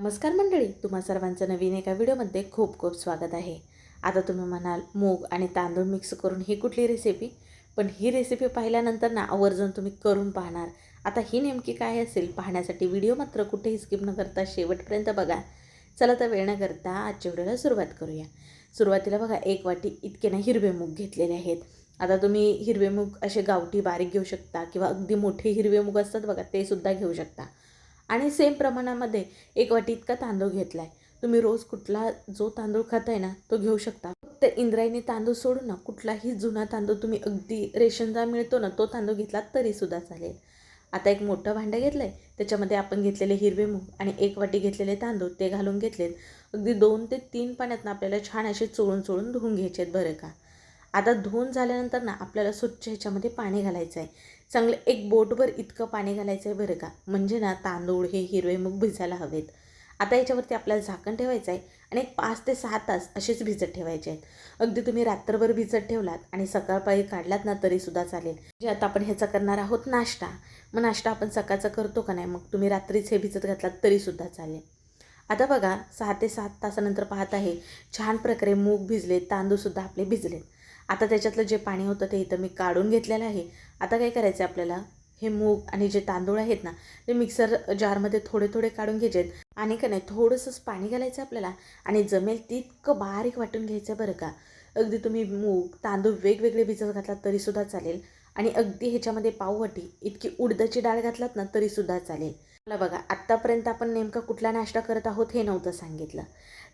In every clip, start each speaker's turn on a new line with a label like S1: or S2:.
S1: नमस्कार मंडळी तुम्हा सर्वांचं नवीन एका व्हिडिओमध्ये खूप खूप स्वागत आहे. आता तुम्ही म्हणाल मूग आणि तांदूळ मिक्स करून ही कुठली रेसिपी पण ही रेसिपी पाहिल्यानंतर ना आवर्जून तुम्ही करून पाहणार. आता ही नेमकी काय असेल पाहण्यासाठी व्हिडिओ मात्र कुठेही स्किप न करता शेवटपर्यंत बघा. चला तर वेळ न करता आजच्या व्हिडिओला सुरुवात करूया. सुरुवातीला बघा एक वाटी इतके ना हिरवे मूग घेतलेले आहेत. आता तुम्ही हिरवे मूग असे गावठी बारीक घेऊ शकता किंवा अगदी मोठे हिरवे मूग असतात बघा ते सुद्धा घेऊ शकता. आणि सेम प्रमाणामध्ये एक वाटी इतका तांदूळ घेतला आहे तुम्ही रोज कुठला जो तांदूळ खाताय ना तो घेऊ शकता. फक्त इंद्रायणी तांदूळ सोडून ना कुठलाही जुना तांदूळ तुम्ही अगदी रेशनचा मिळतो ना तो तांदूळ घेतला तरीसुद्धा चालेल. आता एक मोठं भांडं घेतलं आहे त्याच्यामध्ये आपण घेतलेले हिरवे मूग आणि एक वाटी घेतलेले तांदूळ ते घालून घेतलेत. अगदी दोन ते तीन पाण्यात ना आपल्याला छान असे चोळून चोळून धुवून घ्यायचे आहेत बरं का. आता धुवून झाल्यानंतर ना आपल्याला स्वच्छ ह्याच्यामध्ये पाणी घालायचं आहे चांगलं एक बोटभर इतकं पाणी घालायचं आहे बरं का? म्हणजे ना तांदूळ हे हिरवे मूग भिजायला हवेत. आता याच्यावरती आपल्याला झाकण ठेवायचं आहे आणि एक पाच ते सहा तास असेच भिजत ठेवायचे आहेत. अगदी तुम्ही रात्रभर भिजत ठेवलात आणि सकाळपाळी काढलात ना तरीसुद्धा चालेल. म्हणजे आता आपण ह्याचा करणार आहोत नाश्ता मग नाश्ता आपण सकाळचा करतो का नाही? मग तुम्ही रात्रीच हे भिजत घातलात तरीसुद्धा चालेल. आता बघा सहा ते सात तासानंतर पाहत आहे छान प्रकारे मूग भिजले तांदूळसुद्धा आपले भिजलेत. आता त्याच्यातलं जे पाणी होतं ते इथं मी काढून घेतलेलं आहे. आता काय करायचं आहे आपल्याला? हे मूग आणि जे तांदूळ आहेत ना ते मिक्सर जारमध्ये थोडे थोडे काढून घ्यायचे आहेत आणि का नाही थोडंसंच पाणी घालायचं आपल्याला आणि जमेल तितकं बारीक वाटून घ्यायचं बरं का. अगदी तुम्ही मूग तांदूळ वेगवेगळे भिजत घातलात तरीसुद्धा चालेल. आणि अगदी ह्याच्यामध्ये पाववाटी इतकी उडदाची डाळ घातलात ना तरीसुद्धा चालेल. मला बघा आत्तापर्यंत आपण नेमका कुठला नाश्ता करत आहोत हे नव्हतं सांगितलं.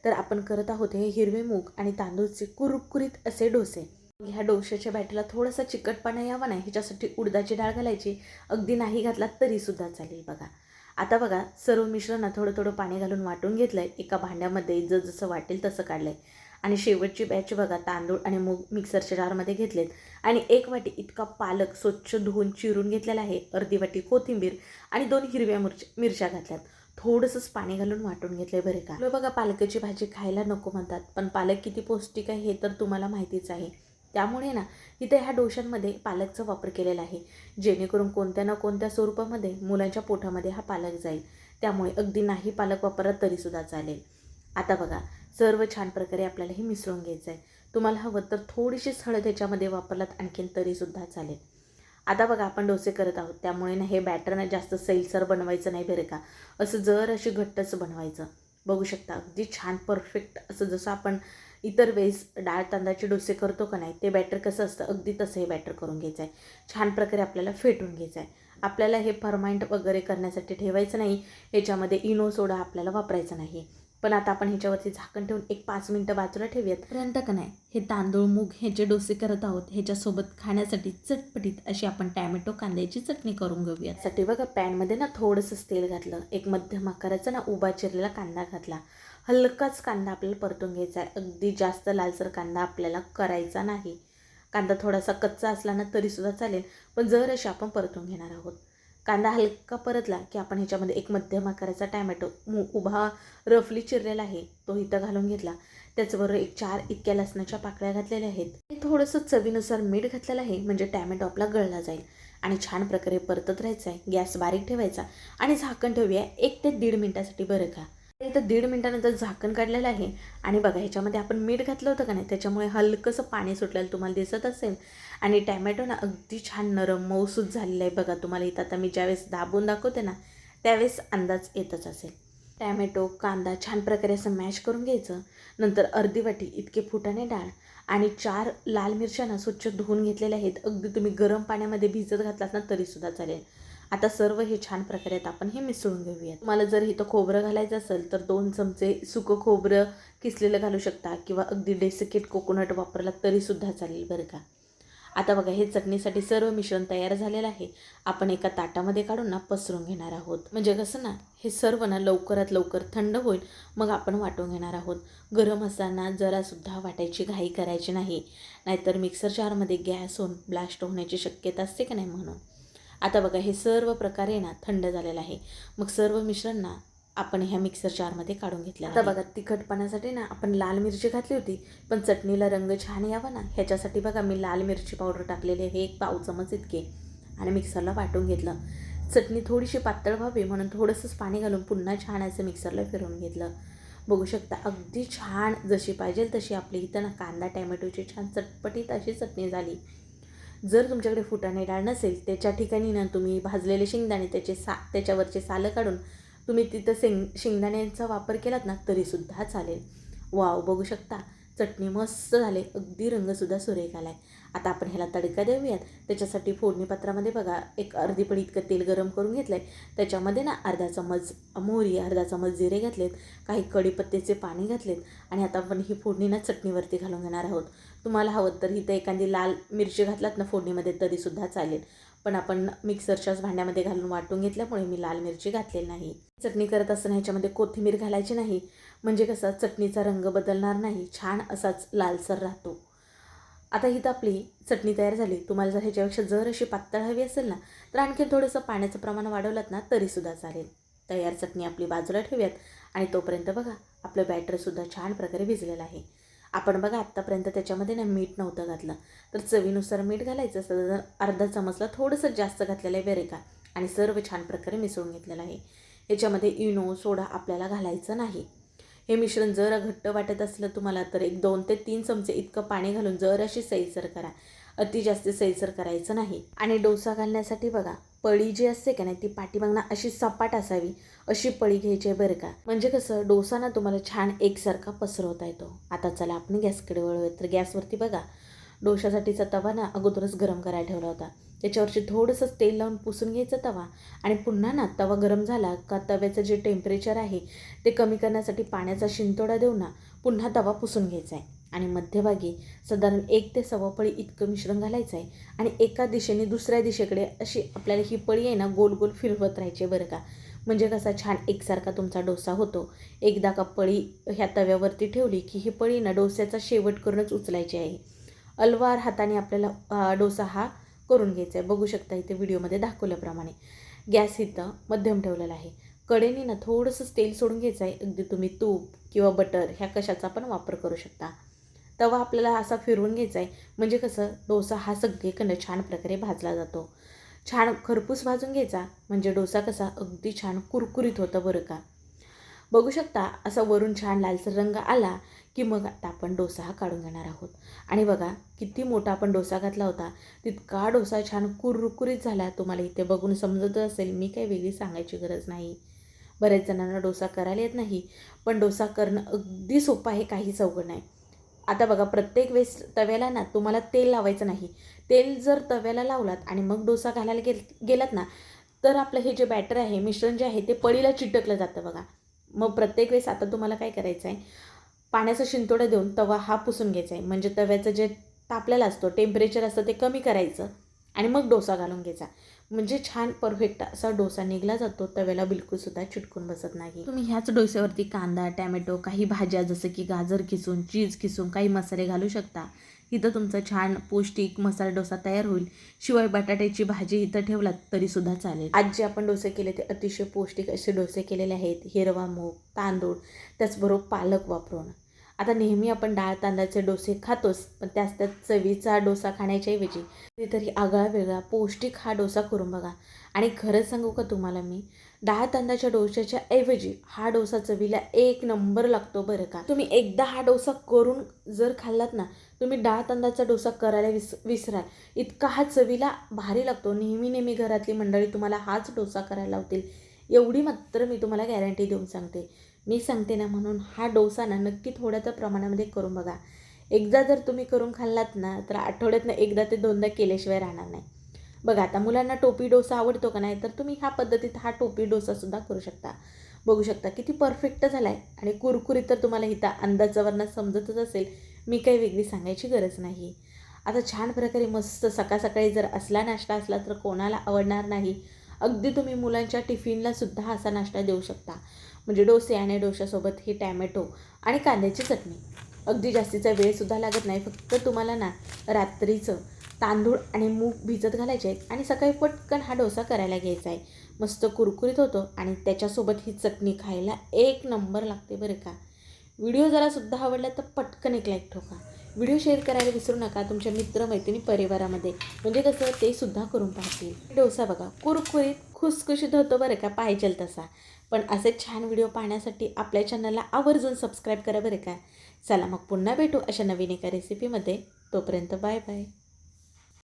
S1: तर आपण करत आहोत हे हिरवे मूग आणि तांदूळचे कुरकुरीत असे डोसे. ह्या डोश्याच्या बॅटरला थोडासा चिकटपणा यावा नाही ह्याच्यासाठी उडदाची डाळ घालायची. अगदी नाही घातला तरीसुद्धा चालेल बघा. आता बघा सर्व मिश्रणात थोडं थोडं पाणी घालून वाटून घेतलं आहे एका भांड्यामध्ये जर जसं वाटेल तसं काढलं आहे आणि शेवटची बॅच बघा तांदूळ आणि मूग मिक्सरच्या जारमध्ये घेतलेत. आणि एक वाटी इतका पालक स्वच्छ धुवून चिरून घेतलेला आहे. अर्धी वाटी कोथिंबीर आणि दोन हिरव्या मिरच्या मिरच्या घातल्यात. थोडंसंच पाणी घालून वाटून घेतलं आहे बरं का. बघा पालकाची भाजी खायला नको म्हणतात. पण पालक किती पौष्टिक आहे हे तर तुम्हाला माहितीच आहे. त्यामुळे ना इथे ह्या डोशांमध्ये पालकचा वापर केलेला आहे. जेणेकरून कोणत्या ना कोणत्या स्वरूपामध्ये मुलांच्या पोटामध्ये हा पालक जाईल. त्यामुळे अगदी नाही पालक वापरत तरीसुद्धा चालेल. आता बघा सर्व छान प्रकारे आपल्याला हे मिसळून घ्यायचं आहे. तुम्हाला हवं तर थोडीशीच हळद त्याच्यामध्ये वापरलात आणखीन तरीसुद्धा चालेल. आता बघा आपण डोसे करत आहोत. त्यामुळे ना हे बॅटर ना जास्त सैलसर बनवायचं नाही बरं का. असं जर अशी घट्टच बनवायचं. बघू शकता अगदी छान परफेक्ट असं जसं आपण इतर वेळेस डाळ तांदळाचे डोसे करतो का नाही ते बॅटर कसं असतं अगदी तसं हे बॅटर करून घ्यायचं आहे छान प्रकारे आपल्याला फेटून घ्यायचं आहे आपल्याला हे फर्माइंट वगैरे करण्यासाठी ठेवायचं नाही ह्याच्यामध्ये इनो सोडा आपल्याला वापरायचा नाही पण आता आपण ह्याच्यावरती झाकण ठेवून एक पाच मिनटं बाजूला ठेवूयात. पर्यंत का नाही हे तांदूळ मूग हे जे डोसे करत आहोत ह्याच्यासोबत खाण्यासाठी चटपटीत अशी आपण टॅमॅटो कांद्याची चटणी करून घेऊया साठी बघा पॅनमध्ये ना थोडंसंच तेल घातलं एक मध्यम आकाराचा ना उभा चिरलेला कांदा घातला. हलकाच कांदा आपल्याला परतून घ्यायचा आहे. अगदी जास्त लालसर कांदा आपल्याला करायचा नाही. कांदा थोडासा कच्चा असला ना तरीसुद्धा चालेल पण जर अशी आपण परतून घेणार आहोत. कांदा हलका परतला की आपण ह्याच्यामध्ये एक मध्यम आकाराचा टॅमॅटो मु उभा रफली चिरलेला आहे तो इथं घालून घेतला. त्याचबरोबर एक चार इतक्या लसणाच्या पाकळ्या घातलेल्या आहेत. थोडंसं चवीनुसार मीठ घातलेलं आहे म्हणजे टॅमॅटो आपला गळला जाईल. आणि छान प्रकारे परतत राहायचं आहे गॅस बारीक ठेवायचा. आणि झाकण ठेवूया एक ते दीड मिनटासाठी बरं का. इथं दीड मिनटानंतर झाकण काढलेलं आहे. आणि बघा ह्याच्यामध्ये आपण मीठ घातलं होतं का नाही? त्याच्यामुळे हलकंसं पाणी सुटलेलं तुम्हाला दिसत असेल. आणि टॅमॅटो ना अगदी छान नरम मऊसूद झालेलं आहे बघा तुम्हाला इथं. आता मी ज्यावेळेस दाबून दाखवते ना त्यावेळेस अंदाज येतच असेल. टॅमॅटो कांदा छान प्रकारे असं मॅश करून घ्यायचं. नंतर अर्धी वाटी इतके फुटाणे डाळ आणि चार लाल मिरच्या ना स्वच्छ धुवून घेतलेल्या आहेत. अगदी तुम्ही गरम पाण्यामध्ये भिजत घातलात ना तरीसुद्धा चालेल. आता सर्व हे छान प्रकारे आपण हे मिसळून घेऊयात. तुम्हाला जर इथं खोबरं घालायचं असेल तर दोन चमचे सुकं खोबरं किसलेलं घालू शकता किंवा अगदी डेसिकेट कोकोनट वापरला तरीसुद्धा चालेल बरं का. आता बघा हे चटणीसाठी सर्व मिश्रण तयार झालेलं आहे. आपण एका ताटामध्ये काढून ना पसरून घेणार आहोत. म्हणजे कसं ना हे सर्व ना लवकरात लवकर थंड होईल मग आपण वाटून घेणार आहोत. गरम असताना जरासुद्धा वाटायची घाई करायची नाही. नाहीतर मिक्सर जारमध्ये गॅस होऊन ब्लास्ट होण्याची शक्यता असते का नाही म्हणून. आता बघा हे सर्व प्रकारे ना थंड झालेलं आहे. मग सर्व मिश्रण ना आपण ह्या मिक्सर जारमध्ये काढून घेतलं आता बघा तिखटपणासाठी ना आपण लाल मिरची घातली होती पण चटणीला रंग छान यावा ना ह्याच्यासाठी बघा मी लाल मिरची पावडर टाकलेली आहे एक पाव चमच इतके. आणि मिक्सरला वाटून घेतलं. चटणी थोडीशी पातळ व्हावी म्हणून थोडंसंच पाणी घालून पुन्हा छान असं मिक्सरला फिरवून घेतलं. बघू शकता अगदी छान जशी पाहिजे तशी आपली इथं ना कांदा टॅमॅटोची छान चटपटीत अशी चटणी झाली. जर तुमच्याकडे फुटाणे डाळ नसेल त्याच्या ठिकाणी ना तुम्ही भाजलेले शेंगदाणे त्याचे सा त्याच्यावरचे सालं काढून तुम्ही तिथं शेंग शेंगदाण्यांचा वापर केलात ना तरीसुद्धा चालेल. वाव बघू शकता. चटणी मस्त झाले. अगदी रंगसुद्धा सुरेख आला आहे आता आपण ह्याला तडका देऊयात. त्याच्यासाठी फोडणी पात्रामध्ये बघा एक अर्धी पडी इतकं तेल गरम करून घेतलं आहे त्याच्यामध्ये ना अर्धा चमच मोहरी अर्धा चमच जिरे घातलेत. काही कढीपत्त्याचे पाणी घातलेत. आणि आता आपण ही फोडणी ना चटणीवरती घालून घेणार आहोत. तुम्हाला हवं तर इथं एखादी लाल मिरची घातलात ना फोडणीमध्ये तरीसुद्धा चालेल. पण आपण मिक्सरच्याच भांड्यामध्ये घालून वाटून घेतल्यामुळे मी लाल मिरची घातलेली नाही. चटणी करत असताना ह्याच्यामध्ये कोथिंबीर घालायची नाही. म्हणजे कसं चटणीचा रंग बदलणार नाही. छान असाच लालसर राहतो. आता इथं आपली चटणी तयार झाली. तुम्हाला जर ह्याच्यापेक्षा जर अशी पातळ हवी असेल ना तर आणखी थोडंसं पाण्याचं प्रमाण वाढवलं ना तरीसुद्धा चालेल. तयार चटणी आपली बाजूला ठेवूयात. आणि तोपर्यंत बघा आपलं बॅटरसुद्धा छान प्रकारे भिजलेलं आहे. आपण बघा आत्तापर्यंत त्याच्यामध्ये ना मीठ नव्हतं घातलं. तर चवीनुसार मीठ घालायचं असतं तर अर्धा चमचला थोडंसं जास्त घातलेलं आहे बेरेका आणि सर्व छान प्रकारे मिसळून घेतलेलं आहे. याच्यामध्ये इनो सोडा आपल्याला घालायचं नाही. हे मिश्रण जर घट्ट वाटत असलं तुम्हाला तर एक दोन ते तीन चमचे इतकं पाणी घालून जर अशी सैसर करा. अति जास्त सैसर करायचं नाही. आणि डोसा घालण्यासाठी बघा पळी जी असते का नाही ती पाठीमागना अशी सपाट असावी अशी पळी घ्यायची आहे बरं का. म्हणजे कसं डोसा ना तुम्हाला छान एकसारखा पसरवता येतो. आता चला आपण गॅसकडे वळूयात तर गॅसवरती बघा डोशासाठीचा तवा ना अगोदरच गरम करायला ठेवला होता. त्याच्यावरची थोडंसं तेल लावून पुसून घ्यायचा तवा. आणि पुन्हा ना तवा गरम झाला का तव्याचं जे टेम्परेचर आहे ते कमी करण्यासाठी पाण्याचा शिंतोडा देऊन ना पुन्हा तवा पुसून घ्यायचा आहे. आणि मध्यभागी साधारण एक ते सव्वा पळी इतकं मिश्रण घालायचं आहे. आणि एका दिशेने दुसऱ्या दिशेकडे अशी आपल्याला ही पळी आहे ना गोल गोल फिरवत राहायची आहे बरं का. म्हणजे कसा छान एकसारखा तुमचा डोसा होतो. एकदा का पळी ह्या तव्यावरती ठेवली की ही पळी ना डोस्याचा शेवट करूनच उचलायची आहे. अलवार हाताने आपल्याला डोसा हा करून घ्यायचा आहे. बघू शकता इथे व्हिडिओमध्ये दाखवल्याप्रमाणे. गॅस इथं मध्यम ठेवलेला आहे. कडेने ना थोडंसं तेल सोडून घ्यायचं आहे. अगदी तुम्ही तूप किंवा बटर ह्या कशाचा पण वापर करू शकता. तवा आपल्याला असा फिरवून घ्यायचा आहे. म्हणजे कसं डोसा हा सगळीकडनं छान प्रकारे भाजला जातो. छान खरपूस भाजून घ्यायचा. म्हणजे डोसा कसा अगदी छान कुरकुरीत होतं बरं का. बघू शकता असा वरून छान लालसर रंग आला की मग आता आपण डोसा हा काढून घेणार आहोत. आणि बघा किती मोठा आपण डोसा घातला होता. तितका डोसा छान कुरकुरीत झाला. तुम्हाला इथे बघून समजत असेल मी काही वेगळी सांगायची गरज नाही. बऱ्याच जणांना डोसा करायला येत नाही. पण डोसा करणं अगदी सोपं आहे काहीच अवघड नाही. आता बघा प्रत्येक वेळेस तव्याला ना तुम्हाला तेल लावायचं नाही. तेल जर तव्याला लावलात आणि मग डोसा घालायला गेल गेलात ना तर आपलं हे जे बॅटर आहे मिश्रण जे आहे ते पळीला चिटकलं जातं बघा. मग प्रत्येक वेळेस आता तुम्हाला काय करायचं आहे पाण्याचा शिंतोडा देऊन तवा हा पुसून घ्यायचा आहे म्हणजे तव्याचं जे तापलेला असतो टेम्परेचर असतं ते कमी करायचं आणि मग डोसा घालून घ्यायचा. म्हणजे छान परफेक्ट असा डोसा निघला जातो तव्याला बिलकुलसुद्धा चिटकून बसत नाही. तुम्ही ह्याच डोस्यावरती कांदा टॅमॅटो काही भाज्या जसं की गाजर किसून चीज किसून काही मसाले घालू शकता. इथं तुमचा छान पौष्टिक मसाला डोसा तयार होईल. शिवाय बटाट्याची भाजी इथं ठेवलात तरीसुद्धा चालेल. आज जे आपण डोसे केले ते अतिशय पौष्टिक असे डोसे केलेले आहेत. हिरवा मूग तांदूळ त्याचबरोबर पालक वापरून. आता नेहमी आपण डाळ तांदळाचे डोसे खातोच पण त्याच त्यात चवीचा डोसा खाण्याच्याऐवजी कधीतरी आगळा वेगळा पौष्टिक हा डोसा करून बघा. आणि खरंच सांगू का तुम्हाला मी? डाळ तांदळाच्या डोशाच्या ऐवजी हा डोसा चवीला एक नंबर लागतो बरं का. तुम्ही एकदा हा डोसा करून जर खाल्लात ना तुम्ही डाळ तांदळाचा डोसा करायला विस विसराल. इतका हा चवीला भारी लागतो. नेहमी नेहमी घरातली मंडळी तुम्हाला हाच डोसा करायला लावतील. एवढी मात्र मी तुम्हाला गॅरंटी देऊन सांगते. मी सांगते ना म्हणून हा डोसा ना नक्की थोड्या तर प्रमाणामध्ये करून बघा. एकदा जर तुम्ही करून खाल्लात ना तर आठवड्यातनं एकदा ते दोनदा केल्याशिवाय राहणार नाही. बघा आता मुलांना टोपी डोसा आवडतो का नाही तर तुम्ही ह्या पद्धतीत हा टोपी डोसासुद्धा करू शकता. बघू शकता किती परफेक्ट झाला आहे आणि कुरकुरीत तर तुम्हाला इथं अंदाजावरनं समजतच असेल मी काही वेगळी सांगायची गरज नाही. आता छान प्रकारे मस्त सकाळ सकाळी जर असला नाश्ता असला तर कोणाला आवडणार नाही. अगदी तुम्ही मुलांच्या टिफिनलासुद्धा असा नाश्ता देऊ शकता. म्हणजे डोसे आणि डोशासोबत ही टॅमॅटो आणि कांद्याची चटणी. अगदी जास्तीचा वेळसुद्धा लागत नाही फक्त तुम्हाला ना रात्रीचं तांदूळ आणि मूग भिजत घालायचे आहेत आणि सकाळी पटकन हा डोसा करायला घ्यायचा आहे. मस्त कुरकुरीत होतो आणि त्याच्यासोबत ही चटणी खायला एक नंबर लागते बरं का. व्हिडिओ जरासुद्धा आवडला तर पटकन एक लाईक ठोका. व्हिडिओ शेअर करायला विसरू नका तुमच्या मित्रमैत्रिणी परिवारामध्ये. म्हणजे कसं ते सुद्धा करून पाहतील. डोसा बघा कुरकुरीत खुसखुशीत होतो बरं का पाहिजे तसा. पण असे छान व्हिडिओ पाहण्यासाठी आपल्या चॅनलला आवर्जून सबस्क्राईब करा बरं का. चला मग पुन्हा भेटू अशा नवीन एका रेसिपीमध्ये तोपर्यंत बाय बाय